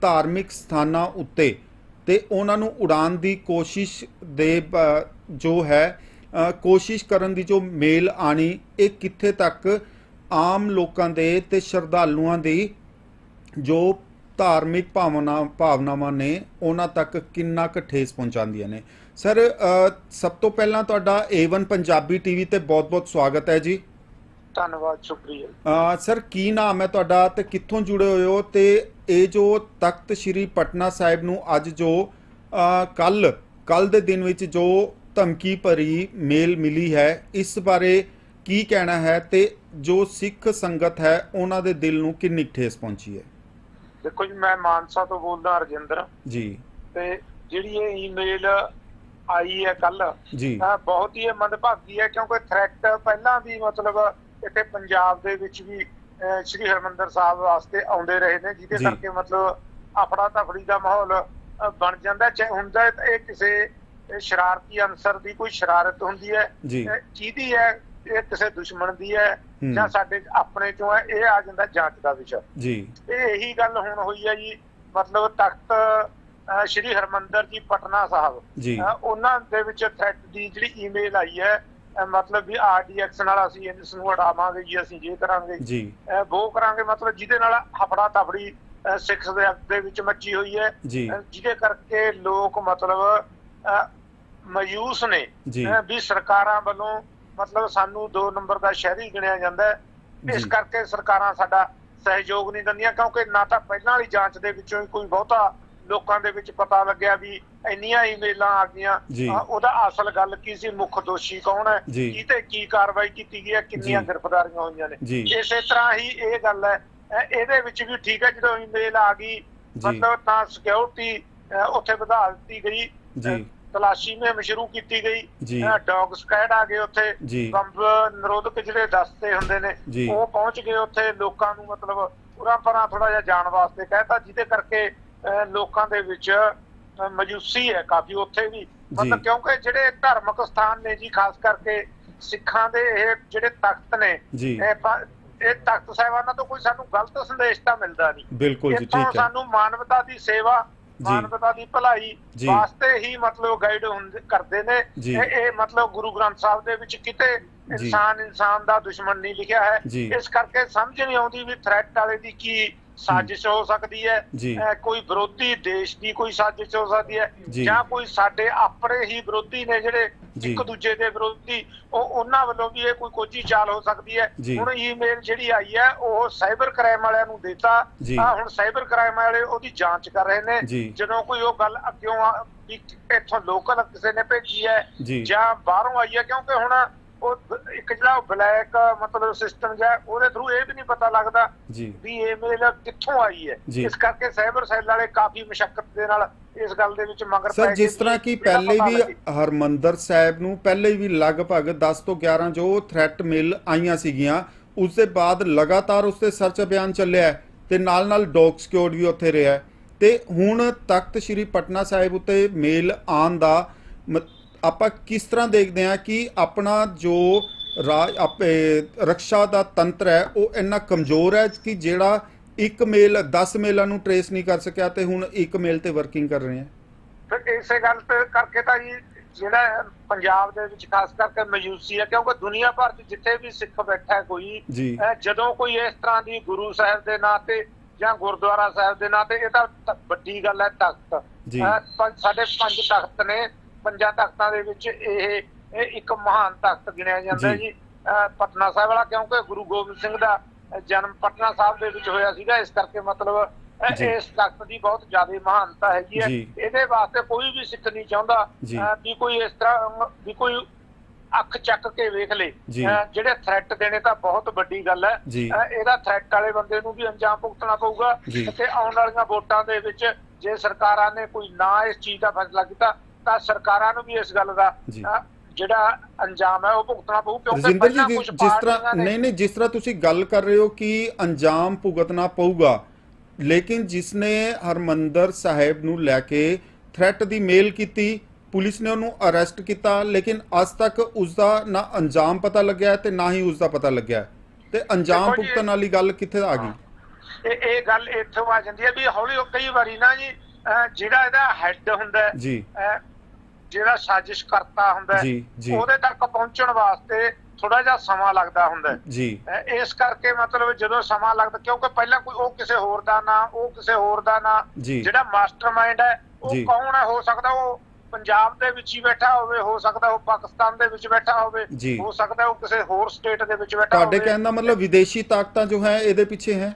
ਧਾਰਮਿਕ ਸਥਾਨਾਂ ਉੱਤੇ ਤੇ ਉਹਨਾਂ ਨੂੰ ਉਡਾਣ ਦੀ ਕੋਸ਼ਿਸ਼ ਦੇ ਜੋ ਹੈ ਕੋਸ਼ਿਸ਼ ਕਰਨ ਦੀ ਜੋ ਮੇਲ ਆਣੀ, ਇਹ ਕਿੱਥੇ ਤੱਕ ਆਮ ਲੋਕਾਂ ਦੇ ਤੇ ਸ਼ਰਧਾਲੂਆਂ ਦੀ ਜੋ ਧਾਰਮਿਕ ਭਾਵਨਾ, ਭਾਵਨਾਵਾਂ ਨੇ, ਉਹਨਾਂ ਤੱਕ ਕਿੰਨਾ ਕੁ ਠੇਸ ਪਹੁੰਚਾਉਂਦੀਆਂ ਨੇ। ਸਰ ਸਭ ਤੋਂ ਪਹਿਲਾਂ ਤੁਹਾਡਾ A1 ਪੰਜਾਬੀ ਟੀਵੀ ਤੇ ਬਹੁਤ-ਬਹੁਤ ਸਵਾਗਤ ਹੈ ਜੀ। ਧੰਨਵਾਦ ਸ਼ੁਕਰੀਆ ਅ, ਸਰ ਕੀ ਨਾਮ ਹੈ ਤੁਹਾਡਾ ਤੇ ਕਿੱਥੋਂ ਜੁੜੇ ਹੋਏ ਹੋ? ਤੇ ਇਹ ਜੋ ਤਖਤ ਸ੍ਰੀ ਪਟਨਾ ਸਾਹਿਬ ਨੂੰ ਅੱਜ ਜੋ ਕੱਲ ਕੱਲ ਦੇ ਦਿਨ ਵਿੱਚ ਜੋ ਧਮਕੀ ਭਰੀ ਮੇਲ ਮਿਲੀ ਹੈ ਇਸ ਬਾਰੇ ਕੀ ਕਹਿਣਾ ਹੈ ਤੇ ਜੋ ਸਿੱਖ ਸੰਗਤ ਹੈ ਉਹਨਾਂ ਦੇ ਦਿਲ ਨੂੰ ਕਿੰਨੀ ਠੇਸ ਪਹੁੰਚੀ ਹੈ? ਦੇਖੋ ਜੀ ਮੈਂ ਮਾਨਸਾ ਤੋਂ ਬੋਲਦਾ ਰਜਿੰਦਰ ਜੀ। ਤੇ ਜਿਹੜੀ ਇਹ ਈਮੇਲ ਆਈ ਹੈ ਕੱਲ ਜੀ। ਬਹੁਤ ਹੀ ਇਹ ਮੰਦਭਾਗੀ ਹੈ ਕਿਉਂਕਿ ਥ੍ਰੈਟ ਪਹਿਲਾਂ ਵੀ ਮਤਲਬ ਇੱਥੇ ਪੰਜਾਬ ਦੇ ਵਿੱਚ ਵੀ ਸ਼੍ਰੀ ਹਰਮੰਦਰ ਸਾਹਿਬ ਵਾਸਤੇ ਆਉਂਦੇ ਰਹੇ ਨੇ ਜਿਹਦੇ। ਕਰਕੇ ਮਤਲਬ ਆਪਣਾ ਤਫੜੀ ਦਾ ਮਾਹੌਲ ਬਣ ਜਾਂਦਾ। ਚਾਹੇ ਹੁੰਦਾ ਇਹ ਕਿਸੇ ਸ਼ਰਾਰਤੀ ਅਨਸਰ ਦੀ ਕੋਈ ਸ਼ਰਾਰਤ ਹੁੰਦੀ ਹੈ ਜੀ ਇਹ ਕਿਹਦੀ ਹੈ ਇਹ ਕਿਸੇ ਦੁਸ਼ਮਣ ਦੀ ਹੈ। ਜਾਂ ਸਾਡੇ ਆਪਣੇ ਚੋਂ ਹੈ ਇਹ ਆ ਜਾਂਦਾ ਜਾਂਚ ਦਾ ਵਿਸ਼ਾ ਜੀ ਇਹ ਇਹੀ ਗੱਲ ਹੁਣ ਹੋਈ ਹੈ ਜੀ ਮਤਲਬ ਤਖਤ ਸ਼੍ਰੀ ਹਰਮੰਦਰ ਜੀ ਪਟਨਾ ਸਾਹਿਬ ਉਹਨਾਂ ਦੇ ਵਿੱਚ ਥ੍ਰੈਟ ਦੀ ਜਿਹੜੀ ਈਮੇਲ ਆਈ ਹੈ ਮਤਲਬ ਵੀ ਆਰਡੀਐਕਸ ਨਾਲ ਅਸੀਂ ਇਸ ਨੂੰ ਉਡਾਵਾਂਗੇ ਜੀ ਅਸੀਂ ਜੇ ਕਰਾਂਗੇ। ਜੀ। ਉਹ ਕਰਾਂਗੇ ਮਤਲਬ ਜਿਹਦੇ ਨਾਲ ਹਫੜਾ ਤਫੜੀ ਸਿੱਖ ਦੇ ਦੇ ਵਿੱਚ ਮੱਚੀ ਹੋਈ ਹੈ। ਜਿਹਦੇ ਕਰਕੇ ਲੋਕ ਮਤਲਬ ਮਾਯੂਸ ਨੇ ਵੀ ਸਰਕਾਰਾਂ ਵੱਲੋਂ ਮਤਲਬ ਸਾਨੂੰ ਦੋ ਨੰਬਰ ਦਾ ਸ਼ਹਿਰੀ ਗਿਣਿਆ ਜਾਂਦਾ ਹੈ। ਇਸ। ਕਰਕੇ ਸਰਕਾਰਾਂ ਸਾਡਾ ਸਹਿਯੋਗ ਨਹੀਂ ਦਿੰਦੀਆਂ ਕਿਉਂਕਿ ਨਾ ਤਾਂ ਪਹਿਲਾਂ ਵਾਲੀ ਜਾਂਚ ਦੇ ਵਿੱਚੋਂ ਹੀ ਕੋਈ ਬਹੁਤਾ ਲੋਕਾਂ ਦੇ ਵਿੱਚ ਪਤਾ ਲੱਗਿਆ ਵੀ ਇੰਨੀਆਂ ਈਮੇਲਾਂ ਆ ਗਈਆਂ। ਉਹਦਾ ਅਸਲ ਗੱਲ ਕੀ ਸੀ? ਮੁੱਖ ਦੋਸ਼ੀ ਕੌਣ ਹੈ? ਜੀ। ਕੀ ਤੇ ਕੀ ਕਾਰਵਾਈ ਕੀਤੀ ਗਈ ਹੈ? ਕਿੰਨੀਆਂ। ਗ੍ਰਿਫਤਾਰੀਆਂ ਹੋਈਆਂ ਨੇ? ਇਸੇ ਤਰ੍ਹਾਂ ਹੀ ਇਹ ਗੱਲ ਹੈ। ਇਹਦੇ ਵਿੱਚ ਵੀ ਠੀਕ ਹੈ ਜਦੋਂ ਈਮੇਲ ਆ ਗਈ। ਮਤਲਬ ਤਾਂ ਸਿਕਿਉਰਿਟੀ ਉੱਥੇ ਵਧਾ ਦਿੱਤੀ ਗਈ। ਤਲਾਸ਼ੀ ਮੁਹਿੰਮ ਸ਼ੁਰੂ ਕੀਤੀ ਗਈ। ਡੌਗ ਸਕੈਡ ਆ ਗਏ ਉੱਥੇ। ਬੰਬ ਨਿਰੋਧਕ ਜਿਹੜੇ ਦਸਤੇ ਹੁੰਦੇ ਨੇ। ਉਹ ਪਹੁੰਚ ਗਏ ਉੱਥੇ। ਲੋਕਾਂ ਨੂੰ ਮਤਲਬ ਉਰਾਂ ਪਰਾਂ ਥੋੜਾ ਜਿਹਾ ਜਾਣ ਵਾਸਤੇ ਕਹਿਤਾ ਜਿਹਦੇ ਕਰਕੇ ਲੋਕਾਂ ਦੇ ਵਿੱਚ ਮਜੂਸੀ ਹੈ ਕਾਫੀ ਉੱਥੇ ਵੀ ਮਤਲਬ ਕਿਉਂਕਿ ਜਿਹੜੇ ਧਾਰਮਿਕ ਸਥਾਨ ਨੇ ਜੀ ਖਾਸ ਕਰਕੇ ਸਿੱਖਾਂ ਦੇ ਇਹ ਜਿਹੜੇ ਤਖਤ ਨੇ। ਇਹ ਤਖਤ ਸਾਹਿਬਾਨਾਂ ਤੋਂ ਕੋਈ ਸਾਨੂੰ ਗਲਤ ਸੰਦੇਸ਼ ਤਾਂ ਮਿਲਦਾ ਨਹੀਂ ਬਿਲਕੁਲ ਜੀ ਠੀਕ ਹੈ ਸਾਨੂੰ ਮਾਨਵਤਾ ਦੀ ਸੇਵਾ। ਮਾਨਵਤਾ ਦੀ ਭਲਾਈ। ਵਾਸਤੇ ਹੀ ਮਤਲਬ ਗਾਈਡ ਕਰਦੇ ਨੇ। ਇਹ ਮਤਲਬ ਗੁਰੂ ਗ੍ਰੰਥ ਸਾਹਿਬ ਦੇ ਵਿੱਚ ਕਿਤੇ। ਇਨਸਾਨ ਇਨਸਾਨ ਦਾ ਦੁਸ਼ਮਣ ਨਹੀਂ ਲਿਖਿਆ ਹੈ। ਇਸ ਕਰਕੇ ਸਮਝ ਨਹੀਂ ਆਉਂਦੀ ਵੀ ਥ੍ਰੈਟ ਵਾਲੇ ਦੀ ਕੀ ਸਾਜ਼ਿਸ਼ ਹੋ ਸਕਦੀ ਹੈ ਕੋਈ ਵਿਰੋਧੀ ਦੇਸ਼ ਦੀ ਕੋਈ ਸਾਜ਼ਿਸ਼ ਹੋ ਸਕਦੀ ਹੈ ਜੀ। ਕੋਈ ਸਾਡੇ ਆਪਣੇ ਹੀ ਵਿਰੋਧੀ ਨੇ ਜਿਹੜੇ। ਇੱਕ ਦੂਜੇ ਦੇ ਵਿਰੋਧੀ ਉਹ ਉਹਨਾਂ ਵੱਲੋਂ ਵੀ ਇਹ ਕੋਈ ਕੋਝੀ ਚਾਲ ਹੋ ਸਕਦੀ ਹੈ। ਹੁਣ ਈਮੇਲ ਜਿਹੜੀ ਆਈ ਹੈ ਉਹ ਸਾਈਬਰ ਕ੍ਰਾਈਮ ਵਾਲਿਆਂ ਨੂੰ ਦਿੱਤਾ। ਆ ਹੁਣ ਸਾਈਬਰ ਕ੍ਰਾਈਮ ਵਾਲੇ ਉਹਦੀ ਜਾਂਚ ਕਰ ਰਹੇ ਨੇ। ਜਦੋਂ ਕੋਈ ਉਹ ਗੱਲ ਅੱਗਿਓਂ ਵੀ ਇੱਥੋਂ ਲੋਕਲ ਕਿਸੇ ਨੇ ਭੇਜੀ ਹੈ। ਜਾਂ ਬਾਹਰੋਂ ਆਈ ਹੈ ਕਿਉਂਕਿ ਹੁਣ ਉਹ ਇੱਕ ਜਿਹੜਾ ਬਲੈਕ ਮਤਲਬ ਸਿਸਟਮ ਜਿਹਾ ਉਹਦੇ ਥਰੂ ਇਹ ਵੀ ਨਹੀਂ ਪਤਾ ਲੱਗਦਾ ਜੀ ਵੀ ਇਹ ਮੇਲ ਕਿੱਥੋਂ ਆਈ ਹੈ ਜੀ। ਇਸ ਕਰਕੇ ਸਾਈਬਰ ਸੈੱਲ ਵਾਲੇ ਕਾਫੀ ਮੁਸ਼ਕਲ ਦੇ ਨਾਲ ਇਸ ਗੱਲ ਦੇ ਵਿੱਚ ਮਗਰ ਸਰ ਪੈ ਜਿਸ ਤਰ੍ਹਾਂ ਕਿ ਪਹਿਲੇ ਵੀ। ਹਰਮੰਦਰ ਸਾਹਿਬ ਨੂੰ ਪਹਿਲੇ ਵੀ ਲਗਭਗ 10 ਤੋਂ 11 ਜੋ ਥ੍ਰੈਟ ਮਿਲ ਆਈਆਂ ਸੀਗੀਆਂ ਉਸ ਦੇ ਬਾਅਦ ਲਗਾਤਾਰ ਉਸ ਤੇ ਸਰਚ ਅਭਿਆਨ ਚੱਲਿਆ ਤੇ ਨਾਲ ਨਾਲ ਡੌਗ ਸਕਿਉਰਡ ਵੀ ਉੱਥੇ ਰਿਹਾ ਤੇ ਹੁਣ ਤਖਤ ਸ੍ਰੀ ਪਟਨਾ ਸਾਹਿਬ ਉੱਤੇ ਮੇਲ ਆਉਣ ਦਾ ਆਪਾਂ ਕਿਸ ਤਰ੍ਹਾਂ ਦੇਖਦੇ ਹਾਂ ਕਿ ਆਪਣਾ ਜੋ ਰਾਜ ਆਪੇ ਰੱਖਿਆ ਦਾ ਤੰਤਰ ਹੈ ਉਹ ਇੰਨਾ ਕਮਜ਼ੋਰ ਹੈ ਕਿ ਜਿਹੜਾ ਇੱਕ ਮੇਲ 10 ਮੇਲਾਂ ਨੂੰ ਟਰੇਸ ਨਹੀਂ ਕਰ ਸਕਿਆ ਤੇ ਹੁਣ ਇੱਕ ਮੇਲ ਤੇ ਵਰਕਿੰਗ ਕਰ ਰਹੇ ਹੈ? ਫਿਰ ਇਸੇ ਗੱਲ ਤੇ ਕਰਕੇ ਤਾਂ ਜੀ ਜਿਹੜਾ ਪੰਜਾਬ ਦੇ ਵਿੱਚ ਖਾਸ ਕਰਕੇ ਮਯੂਸੀ ਹੈ ਕਿਉਂਕਿ ਦੁਨੀਆ ਭਰ 'ਚ ਜਿੱਥੇ ਵੀ ਸਿੱਖ ਬੈਠਾ ਕੋਈ ਜਦੋਂ ਕੋਈ ਇਸ ਤਰ੍ਹਾਂ ਦੀ ਗੁਰੂ ਸਾਹਿਬ ਦੇ ਨਾਂ ਤੇ ਜਾਂ ਗੁਰਦੁਆਰਾ ਸਾਹਿਬ ਦੇ ਨਾਂ ਤੇ ਇਹ ਤਾਂ ਵੱਡੀ ਗੱਲ ਹੈ ਤਖਤ। ਸਾਡੇ ਪੰਜ ਤਖਤ ਨੇ ਪੰਜਾਂ ਤਖਤਾਂ ਦੇ ਵਿੱਚ ਇਹ ਇੱਕ ਮਹਾਨ ਤਖਤ ਗਿਣਿਆ ਜਾਂਦਾ ਜੀ। ਪਟਨਾ ਸਾਹਿਬ ਵਾਲਾ ਕਿਉਂਕਿ ਗੁਰੂ ਗੋਬਿੰਦ ਸਿੰਘ ਦਾ ਜਨਮ ਪਟਨਾ ਸਾਹਿਬ ਦੇ ਵਿੱਚ ਹੋਇਆ ਸੀਗਾ ਇਸ ਕਰਕੇ ਮਤਲਬ। ਇਸ ਤਖਤ ਦੀ ਬਹੁਤ ਜ਼ਿਆਦਾ ਮਹਾਨਤਾ ਹੈਗੀ ਹੈ। ਇਹਦੇ ਵਾਸਤੇ ਕੋਈ ਵੀ ਸਿੱਖ ਨਹੀਂ ਚਾਹੁੰਦਾ ਵੀ ਕੋਈ ਇਸ ਤਰ੍ਹਾਂ ਵੀ ਕੋਈ ਅੱਖ ਚੱਕ ਕੇ ਵੇਖ ਲੇ ਜਿਹੜੇ ਥ੍ਰੈਟ ਦੇਣੇ ਤਾਂ ਬਹੁਤ ਵੱਡੀ ਗੱਲ ਹੈ ਇਹਦਾ ਥ੍ਰੈਟ ਵਾਲੇ ਬੰਦੇ ਨੂੰ ਵੀ ਅੰਜਾਮ ਭੁਗਤਣਾ ਪਊਗਾ। ਤੇ ਆਉਣ ਵਾਲੀਆਂ ਵੋਟਾਂ ਦੇ ਵਿੱਚ ਜੇ ਸਰਕਾਰਾਂ ਨੇ ਕੋਈ ਨਾ ਇਸ ਚੀਜ਼ ਦਾ ਫੈਸਲਾ ਕੀਤਾ ਤਾਂ ਸਰਕਾਰਾਂ ਨੂੰ ਵੀ ਇਸ ਗੱਲ ਦਾ ਜਿਹੜਾ ਅੰਜਾਮ ਹੈ ਉਹ ਭੁਗਤਣਾ ਪਊ ਕਿਉਂਕਿ ਪਹਿਲਾਂ ਕੁਝ ਜਿਸ ਤਰ੍ਹਾਂ ਨਹੀਂ ਨਹੀਂ ਜਿਸ ਤਰ੍ਹਾਂ ਤੁਸੀਂ ਗੱਲ ਕਰ ਰਹੇ ਹੋ ਕਿ ਅੰਜਾਮ ਭੁਗਤਣਾ ਪਊਗਾ ਲੇਕਿਨ ਜਿਸ ਨੇ ਹਰਮੰਦਰ ਸਾਹਿਬ ਨੂੰ ਲੈ ਕੇ ਥ੍ਰੈਟ ਦੀ ਮੇਲ ਕੀਤੀ ਪੁਲਿਸ ਨੇ ਉਹਨੂੰ ਅਰੈਸਟ ਕੀਤਾ ਲੇਕਿਨ ਅੱਜ ਤੱਕ ਉਸ ਦਾ ਨਾ ਅੰਜਾਮ ਪਤਾ ਲੱਗਿਆ ਤੇ ਨਾ ਹੀ ਉਸ ਦਾ ਪਤਾ ਲੱਗਿਆ। ਤੇ ਅੰਜਾਮ ਭੁਗਤਣ ਵਾਲੀ ਗੱਲ ਕਿੱਥੇ ਆ ਗਈ? ਇਹ ਇਹ ਗੱਲ ਇੱਥੋਂ ਆ ਜਾਂਦੀ ਹੈ ਵੀ ਹੌਲੀ ਹੌਲੀ ਕਈ ਵਾਰੀ ਨਾ ਜੀ ਜਿਹੜਾ ਇਹਦਾ ਹੈੱਡ ਹੁੰਦਾ ਜੀ। ਜਿਹੜਾ ਸਾਜ਼ਿਸ਼ ਕਰਤਾ ਹੁੰਦਾ ਉਹਦੇ ਤੱਕ ਪਹੁੰਚਣ ਵਾਸਤੇ ਥੋੜਾ ਜਿਹਾ ਸਮਾਂ ਲੱਗਦਾ ਹੁੰਦਾ। ਜੀ ਇਸ ਕਰਕੇ ਮਤਲਬ ਜਦੋਂ ਸਮਾਂ ਲੱਗਦਾ ਕਿਉਂਕਿ ਪਹਿਲਾਂ ਕੋਈ ਉਹ ਕਿਸੇ ਹੋਰ ਦਾ ਨਾਂ ਉਹ ਕਿਸੇ ਹੋਰ ਦਾ ਨਾਂ ਜਿਹੜਾ ਮਾਸਟਰਮਾਈਂਡ ਹੈ ਉਹ। ਕੌਣ ਹੈ ਹੋ ਸਕਦਾ ਉਹ ਪੰਜਾਬ ਦੇ ਵਿੱਚ ਹੀ ਬੈਠਾ ਹੋਵੇ ਹੋ ਸਕਦਾ ਉਹ ਪਾਕਿਸਤਾਨ ਦੇ ਵਿੱਚ ਬੈਠਾ ਹੋਵੇ। ਹੋ ਸਕਦਾ ਉਹ ਕਿਸੇ ਹੋਰ ਸਟੇਟ ਦੇ ਵਿੱਚ ਬੈਠਾ ਤੁਹਾਡੇ ਹੋਵੇ ਕਹਿਣ ਦਾ ਮਤਲਬ ਵਿਦੇਸ਼ੀ ਤਾਕਤਾਂ ਜੋ ਹੈ ਇਹਦੇ ਪਿੱਛੇ ਹੈ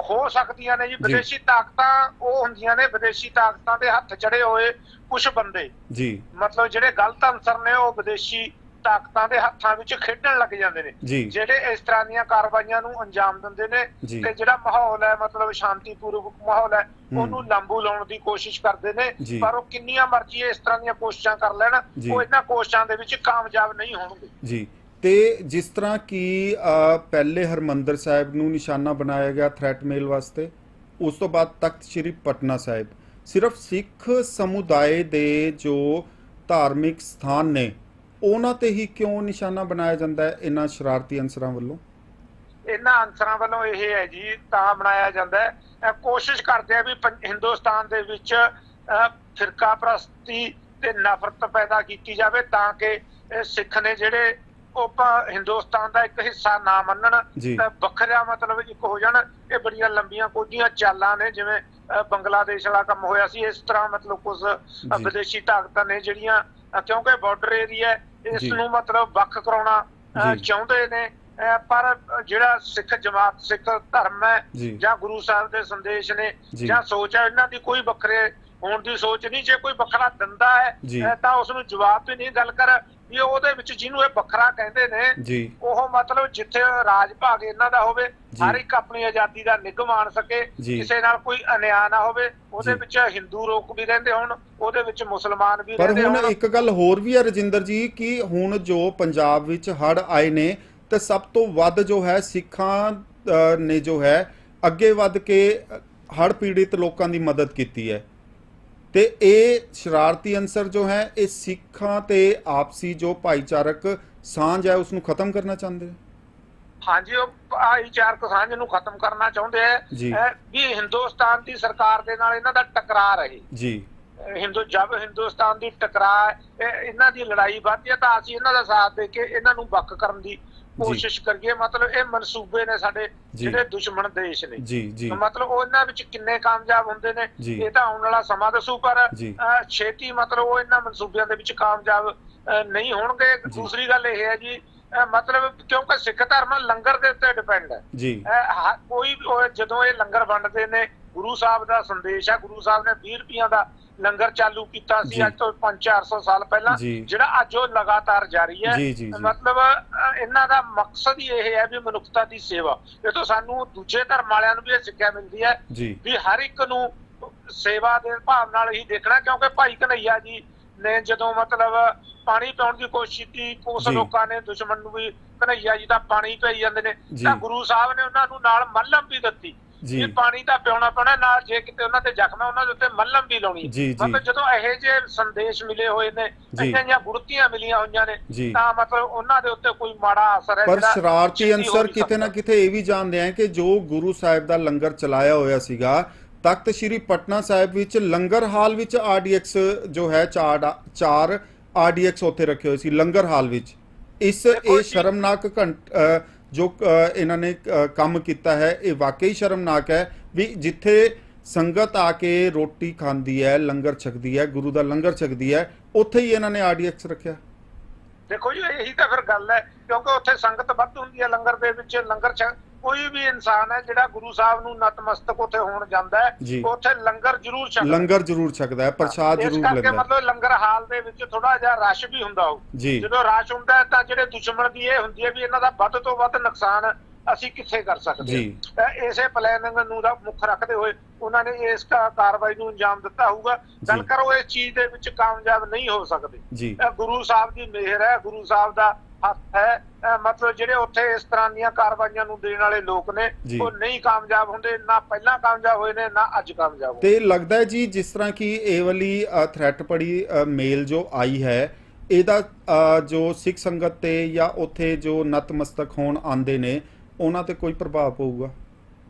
ਹੋ ਸਕਦੀਆਂ ਨੇ ਜੀ ਵਿਦੇਸ਼ੀ ਤਾਕਤਾਂ ਉਹ ਹੁੰਦੀਆਂ ਨੇ ਵਿਦੇਸ਼ੀ ਤਾਕਤਾਂ ਦੇ ਹੱਥ ਚੜੇ ਹੋਏ ਕੁਝ ਬੰਦੇ ਜੀ ਮਤਲਬ ਜਿਹੜੇ ਗਲਤ ਅਨਸਰ ਨੇ ਉਹ ਵਿਦੇਸ਼ੀ ਤਾਕਤਾਂ ਦੇ ਹੱਥਾਂ ਵਿੱਚ ਖੇਡਣ ਲੱਗ ਜਾਂਦੇ ਨੇ ਜਿਹੜੇ ਇਸ ਤਰ੍ਹਾਂ ਦੀਆਂ ਕਾਰਵਾਈਆਂ ਨੂੰ ਅੰਜਾਮ ਦਿੰਦੇ ਨੇ। ਤੇ ਜਿਹੜਾ ਮਾਹੌਲ ਹੈ ਮਤਲਬ ਸ਼ਾਂਤੀਪੂਰਵਕ ਮਾਹੌਲ ਹੈ। ਉਹਨੂੰ ਲਾਂਬੂ ਲਾਉਣ ਦੀ ਕੋਸ਼ਿਸ਼ ਕਰਦੇ ਨੇ। ਪਰ ਉਹ ਕਿੰਨੀਆਂ ਮਰਜ਼ੀ ਇਸ ਤਰ੍ਹਾਂ ਦੀਆਂ ਕੋਸ਼ਿਸ਼ਾਂ ਕਰ ਲੈਣ। ਉਹ ਇਹਨਾਂ ਕੋਸ਼ਿਸ਼ਾਂ ਦੇ ਵਿੱਚ ਕਾਮਯਾਬ ਨਹੀਂ ਹੋਣਗੇ ਜੀ ਤੇ ਜਿਸ ਤਰ੍ਹਾਂ ਕਿ ਪਹਿਲੇ ਹਰਮੰਦਰ ਸਾਹਿਬ ਨੂੰ ਨਿਸ਼ਾਨਾ ਬਣਾਇਆ ਗਿਆ ਥ੍ਰੈਟ ਮੇਲ ਵਾਸਤੇ, ਉਸ ਤੋਂ ਬਾਅਦ ਤਖਤ ਸ੍ਰੀ ਪਟਨਾ ਸਾਹਿਬ। ਸਿਰਫ ਸਿੱਖ ਸਮੁਦਾਇ ਦੇ ਜੋ ਧਾਰਮਿਕ ਸਥਾਨ ਨੇ, ਉਹਨਾਂ ਤੇ ਹੀ ਕਿਉਂ ਨਿਸ਼ਾਨਾ ਬਣਾਇਆ ਜਾਂਦਾ ਹੈ ਇਹਨਾਂ ਸ਼ਰਾਰਤੀ ਅਨਸਰਾਂ ਵੱਲੋਂ? ਇਹਨਾਂ ਅਨਸਰਾਂ ਵੱਲੋਂ ਇਹ ਹੈ ਜੀ, ਤਾਂ ਬਣਾਇਆ ਜਾਂਦਾ ਹੈ। ਕੋਸ਼ਿਸ਼ ਕਰਦੇ ਆ ਵੀ ਪੰ- ਹਿੰਦੁਸਤਾਨ ਦੇ ਵਿੱਚ ਫਿਰਕਾ ਪ੍ਰਸਤੀ ਤੇ ਨਫ਼ਰਤ ਪੈਦਾ ਕੀਤੀ ਜਾਵੇ ਤਾਂ ਕਿ ਸਿੱਖ ਨੇ ਜਿਹੜੇ ਉਹ ਹਿੰਦੁਸਤਾਨ ਦਾ ਇੱਕ ਹਿੱਸਾ ਨਾ ਮੰਨਣ। ਤਾਂ ਵੱਖਰਾ ਮਤਲਬ ਇੱਕ ਹੋ ਜਾਣ ਇਹ ਬੜੀਆਂ ਲੰਬੀਆਂ ਕੋਝੀਆਂ ਚਾਲਾਂ ਨੇ ਜਿਵੇਂ ਬੰਗਲਾਦੇਸ਼ ਵਾਲਾ ਕੰਮ ਹੋਇਆ ਸੀ ਇਸ ਤਰ੍ਹਾਂ ਮਤਲਬ ਕੁਝ। ਵਿਦੇਸ਼ੀ ਤਾਕਤਾਂ ਨੇ ਜਿਹੜੀਆਂ ਕਿਉਂਕਿ ਬਾਰਡਰ ਏਰੀਆ ਇਸ। ਨੂੰ ਮਤਲਬ ਵੱਖ ਕਰਾਉਣਾ। ਚਾਹੁੰਦੇ ਨੇ ਪਰ ਜਿਹੜਾ ਸਿੱਖ ਜਮਾਤ ਸਿੱਖ ਧਰਮ ਹੈ ਜੀ। ਗੁਰੂ ਸਾਹਿਬ ਦੇ ਸੰਦੇਸ਼ ਨੇ ਜੀ। ਸੋਚ ਹੈ ਇਹਨਾਂ ਦੀ ਕੋਈ ਵੱਖਰੇ ਹੋਣ ਦੀ ਸੋਚ ਨਹੀਂ ਜੇ ਕੋਈ ਵੱਖਰਾ ਦਿੰਦਾ ਹੈ ਤਾਂ ਉਸ ਨੂੰ ਜਵਾਬ ਵੀ ਨਹੀਂ ਗੱਲ ਕਰ ਵੀ ਉਹਦੇ ਵਿੱਚ ਜਿਹਨੂੰ ਇਹ ਵੱਖਰਾ ਕਹਿੰਦੇ ਨੇ ਜੀ ਉਹ ਮਤਲਬ ਜਿੱਥੇ ਰਾਜ ਭਾਗ ਇਹਨਾਂ ਦਾ ਹੋਵੇ। ਹਰ ਇੱਕ ਆਪਣੀ ਆਜ਼ਾਦੀ ਦਾ ਨਿੱਘ ਮਾਣ ਸਕੇ। ਕਿਸੇ ਨਾਲ ਕੋਈ ਅਨਿਆਂ ਨਾ ਹੋਵੇ ਉਹਦੇ। ਵਿੱਚ ਹਿੰਦੂ ਲੋਕ ਵੀ ਰਹਿੰਦੇ ਹੋਣ ਉਹਦੇ ਵਿੱਚ ਮੁਸਲਮਾਨ ਵੀ ਪਰ ਰਹਿੰਦੇ ਹੁਣ ਹੋਣ ਇੱਕ ਗੱਲ ਹੋਰ ਵੀ ਹੈ ਰਜਿੰਦਰ ਜੀ ਕਿ ਹੁਣ ਜੋ ਪੰਜਾਬ ਵਿੱਚ ਹੜ ਆਏ ਨੇ ਤੇ ਸਭ ਤੋਂ ਵੱਧ ਜੋ ਹੈ ਸਿੱਖਾਂ ਨੇ ਜੋ ਹੈ ਅੱਗੇ ਵੱਧ ਕੇ ਹੜ ਪੀੜਿਤ ਲੋਕਾਂ ਦੀ ਮਦਦ ਕੀਤੀ ਹੈ ਤੇ ਇਹ ਸ਼ਰਾਰਤੀ ਅੰਸਰ ਜੋ ਹੈ ਇਹ ਸਿੱਖਾਂ ਤੇ ਆਪਸੀ ਜੋ ਭਾਈਚਾਰਕ ਸਾਂਝ ਹੈ ਉਸ ਨੂੰ ਖਤਮ ਕਰਨਾ ਚਾਹੁੰਦੇ ਹਾਂਜੀ ਉਹ ਭਾਈਚਾਰਕ ਸਾਂਝ ਨੂੰ ਖਤਮ ਕਰਨਾ ਚਾਹੁੰਦੇ। ਹੈ ਵੀ ਹਿੰਦੁਸਤਾਨ ਦੀ ਸਰਕਾਰ ਦੇ ਨਾਲ ਇਹਨਾਂ ਦਾ ਟਕਰਾਅ ਰਹੇ। ਜੀ। ਹਿੰਦੂ ਜਦ ਹਿੰਦੁਸਤਾਨ ਦੀ ਟਕਰਾਅ ਇਹ- ਇਹਨਾਂ ਦੀ ਲੜਾਈ ਵੱਧਦੀ ਹੈ ਤਾਂ ਅਸੀਂ ਇਹਨਾਂ ਦਾ ਸਾਥ ਦੇ ਕੇ ਇਹਨਾਂ ਨੂੰ ਵੱਖ ਕਰਨ ਦੀ ਕੋਸ਼ਿਸ਼ ਕਰੀਏ ਮਤਲਬ ਇਹ ਮਨਸੂਬੇ ਨੇ ਸਾਡੇ। ਜਿਹੜੇ ਦੁਸ਼ਮਣ ਦੇਸ਼ ਨੇ। ਜੀ ਜੀ। ਮਤਲਬ ਉਹ ਇਹਨਾਂ ਵਿੱਚ ਕਿੰਨੇ ਕਾਮਯਾਬ ਹੁੰਦੇ ਨੇ। ਇਹ ਤਾਂ ਆਉਣ ਵਾਲਾ ਸਮਾਂ ਦੱਸੂ ਪਰ ਛੇਤੀ ਮਤਲਬ ਉਹ ਇਹਨਾਂ ਮਨਸੂਬਿਆਂ ਦੇ ਵਿੱਚ ਕਾਮਯਾਬ ਨਹੀਂ ਹੋਣਗੇ। ਦੂਸਰੀ ਗੱਲ ਇਹ ਹੈ ਜੀ ਮਤਲਬ ਕਿਉਂਕਿ ਸਿੱਖ ਧਰਮ ਲੰਗਰ ਦੇ ਉੱਤੇ ਡਿਪੈਂਡ ਹੈ। ਜੀ। ਕੋਈ ਜਦੋਂ ਇਹ ਲੰਗਰ ਵੰਡਦੇ ਨੇ ਗੁਰੂ ਸਾਹਿਬ ਦਾ ਸੰਦੇਸ਼ ਹੈ ਗੁਰੂ ਸਾਹਿਬ ਨੇ 20 ਰੁਪਈਆਂ ਦਾ ਲੰਗਰ ਚਾਲੂ ਕੀਤਾ। ਸੀ ਅੱਜ ਤੋਂ 5-400 ਸਾਲ ਪਹਿਲਾਂ। ਜਿਹੜਾ ਅੱਜ ਉਹ ਲਗਾਤਾਰ ਜਾਰੀ ਹੈ। ਮਤਲਬ ਇਹਨਾਂ ਦਾ ਮਕਸਦ ਹੀ ਇਹ ਹੈ ਵੀ ਮਨੁੱਖਤਾ ਦੀ ਸੇਵਾ ਇਹ ਤੋਂ ਸਾਨੂੰ ਦੂਜੇ ਧਰਮ ਵਾਲਿਆਂ ਨੂੰ ਵੀ ਇਹ ਸਿੱਖਿਆ ਮਿਲਦੀ ਹੈ ਵੀ ਹਰ ਇੱਕ ਨੂੰ ਸੇਵਾ ਦੇ ਭਾਵ ਨਾਲ ਹੀ ਦੇਖਣਾ ਕਿਉਂਕਿ ਭਾਈ ਕਨਈਆ ਜੀ ਨੇ ਜਦੋਂ ਮਤਲਬ ਪਾਣੀ ਪਿਉਣ ਦੀ ਕੋਸ਼ਿਸ਼ ਕੀਤੀ ਜੀ। ਲੋਕਾਂ ਨੇ ਦੁਸ਼ਮਣ ਨੂੰ ਵੀ ਕਨਈਆ ਜੀ ਦਾ ਪਾਣੀ ਪਈ ਜਾਂਦੇ ਨੇ। ਤਾਂ ਗੁਰੂ ਸਾਹਿਬ ਨੇ ਉਹਨਾਂ ਨੂੰ ਨਾਲ ਮੱਲਮ ਵੀ ਦਿੱਤੀ ਜੀ। ਵੀ ਪਾਣੀ ਤਾਂ ਪਿਉਣਾ ਪੈਣਾ ਨਾਲ ਜੇ ਕਿਤੇ ਉਹਨਾਂ ਤੇ ਜ਼ਖਮ ਹੈ ਉਹਨਾਂ ਦੇ ਉੱਤੇ ਮੱਲਮ ਵੀ ਲਾਉਣੀ। ਮਤਲਬ ਜਦੋਂ ਇਹੋ ਜਿਹੇ ਸੰਦੇਸ਼ ਮਿਲੇ ਹੋਏ ਨੇ ਜੀ। ਇੰਨੀਆਂ ਜਿਹੀਆਂ ਗੁੜਤੀਆਂ ਮਿਲੀਆਂ ਹੋਈਆਂ ਨੇ। ਤਾਂ ਮਤਲਬ ਉਹਨਾਂ ਦੇ ਉੱਤੇ ਕੋਈ ਮਾੜਾ ਅਸਰ ਹੈ ਪਰ ਸ਼ਰਾਰਤੀ ਨਹੀਂ ਕਿਤੇ ਨਾ। ਕਿਤੇ ਇਹ ਵੀ ਜਾਣਦੇ ਆ ਕਿ ਜੋ ਗੁਰੂ ਸਾਹਿਬ ਦਾ ਲੰਗਰ ਚਲਾਇਆ ਹੋਇਆ ਸੀਗਾ ਤਖਤ ਸ੍ਰੀ ਪਟਨਾ ਸਾਹਿਬ ਵਿੱਚ ਲੰਗਰ ਹਾਲ ਵਿੱਚ ਆਰਡੀਐਕਸ ਜੋ ਹੈ ਚਾਰ ਚਾਰ ਆਰਡੀਐਕਸ ਉੱਥੇ ਰੱਖੇ ਹੋਏ ਸੀ ਲੰਗਰ ਹਾਲ ਵਿੱਚ ਇਸ ਇਹ ਸ਼ਰਮਨਾਕ ਜੋ ਇਹਨਾਂ ਨੇ ਕੰਮ ਕੀਤਾ ਹੈ, ਇਹ ਵਾਕਈ ਸ਼ਰਮਨਾਕ ਹੈ ਵੀ ਜਿੱਥੇ ਸੰਗਤ ਆ ਕੇ ਰੋਟੀ ਖਾਂਦੀ ਹੈ, ਲੰਗਰ ਛਕਦੀ ਹੈ, ਗੁਰੂ ਦਾ ਲੰਗਰ ਛਕਦੀ ਹੈ, ਉੱਥੇ ਹੀ ਇਹਨਾਂ ਨੇ ਆਰਡੀਐਕਸ ਰੱਖਿਆ। ਦੇਖੋ ਜੀ, ਇਹੀ ਤਾਂ ਫਿਰ ਗੱਲ ਹੈ, ਕਿਉਂਕਿ ਉੱਥੇ ਸੰਗਤ ਵੱਧ ਹੁੰਦੀ ਹੈ ਲੰਗਰ ਦੇ ਵਿੱਚ, ਲੰਗਰ ਚ ਕੋਈ ਵੀ ਇਨਸਾਨ ਹੈ ਜਿਹੜਾ ਗੁਰੂ ਸਾਹਿਬ ਨੂੰ ਨਤਮਸਤਕ ਉੱਥੇ ਹੋਣ ਜਾਂਦਾ। ਹੈ ਉੱਥੇ ਲੰਗਰ ਜ਼ਰੂਰ ਛਕਦਾ ਹੈ। ਲੰਗਰ ਜ਼ਰੂਰ ਛਕਦਾ ਹੈ ਪ੍ਰਸ਼ਾਦ ਜ਼ਰੂਰ ਲੈਂਦਾ ਹੈ ਮਤਲਬ ਲੰਗਰ ਹਾਲ ਦੇ ਵਿੱਚ ਥੋੜਾ ਜਿਹਾ ਰਸ਼ ਵੀ ਹੁੰਦਾ ਹੋ। ਜਦੋਂ ਰਸ਼ ਹੁੰਦਾ ਹੈ ਤਾਂ ਜਿਹੜੇ ਦੁਸ਼ਮਣ ਦੀ ਇਹ ਹੁੰਦੀ ਹੈ ਵੀ ਇਹਨਾਂ ਦਾ ਵੱਧ ਤੋਂ ਵੱਧ ਨੁਕਸਾਨ ਅਸੀਂ ਕਿੱਥੇ ਕਰ ਸਕਦੇ। ਤਾਂ ਇਸੇ ਪਲੈਨਿੰਗ ਨੂੰ ਦਾ ਮੁੱਖ ਰੱਖਦੇ ਹੋਏ ਉਹਨਾਂ ਨੇ ਇਸ ਕਾਰਵਾਈ ਨੂੰ ਅੰਜਾਮ ਦਿੱਤਾ ਹੋਊਗਾ ਗੱਲ। ਕਰੋ ਇਸ ਚੀਜ਼ ਦੇ ਵਿੱਚ ਕਾਮਯਾਬ ਨਹੀਂ ਹੋ ਸਕਦੇ ਗੁਰੂ ਸਾਹਿਬ ਦੀ ਮਿਹਰ ਹੈ ਗੁਰੂ ਸਾਹਿਬ ਦਾ ਹੱਥ ਹੈ। ਮਤਲਬ ਜਿਹੜੇ ਉੱਥੇ ਇਸ ਤਰ੍ਹਾਂ ਦੀਆਂ ਕਾਰਵਾਈਆਂ ਨੂੰ ਦੇਣ ਵਾਲੇ ਲੋਕ ਨੇ। ਉਹ ਨਹੀਂ ਕਾਮਯਾਬ ਹੁੰਦੇ ਨਾ ਪਹਿਲਾਂ ਕਾਮਯਾਬ ਹੋਏ ਨੇ ਨਾ ਅੱਜ ਕਾਮਯਾਬ ਹੋਏ ਤੇ ਲੱਗਦਾ ਹੈ ਜੀ ਜਿਸ ਤਰ੍ਹਾਂ ਕਿ ਇਹ ਵਾਲੀ ਥ੍ਰੈਟ ਪੜੀ ਮੇਲ ਜੋ ਆਈ ਹੈ ਇਹਦਾ ਜੋ ਸਿੱਖ ਸੰਗਤ ਤੇ ਜਾਂ ਉੱਥੇ ਜੋ ਨਤਮਸਤਕ ਹੋਣ ਆਂਦੇ ਨੇ ਉਹਨਾਂ ਤੇ ਕੋਈ ਪ੍ਰਭਾਵ ਪਊਗਾ?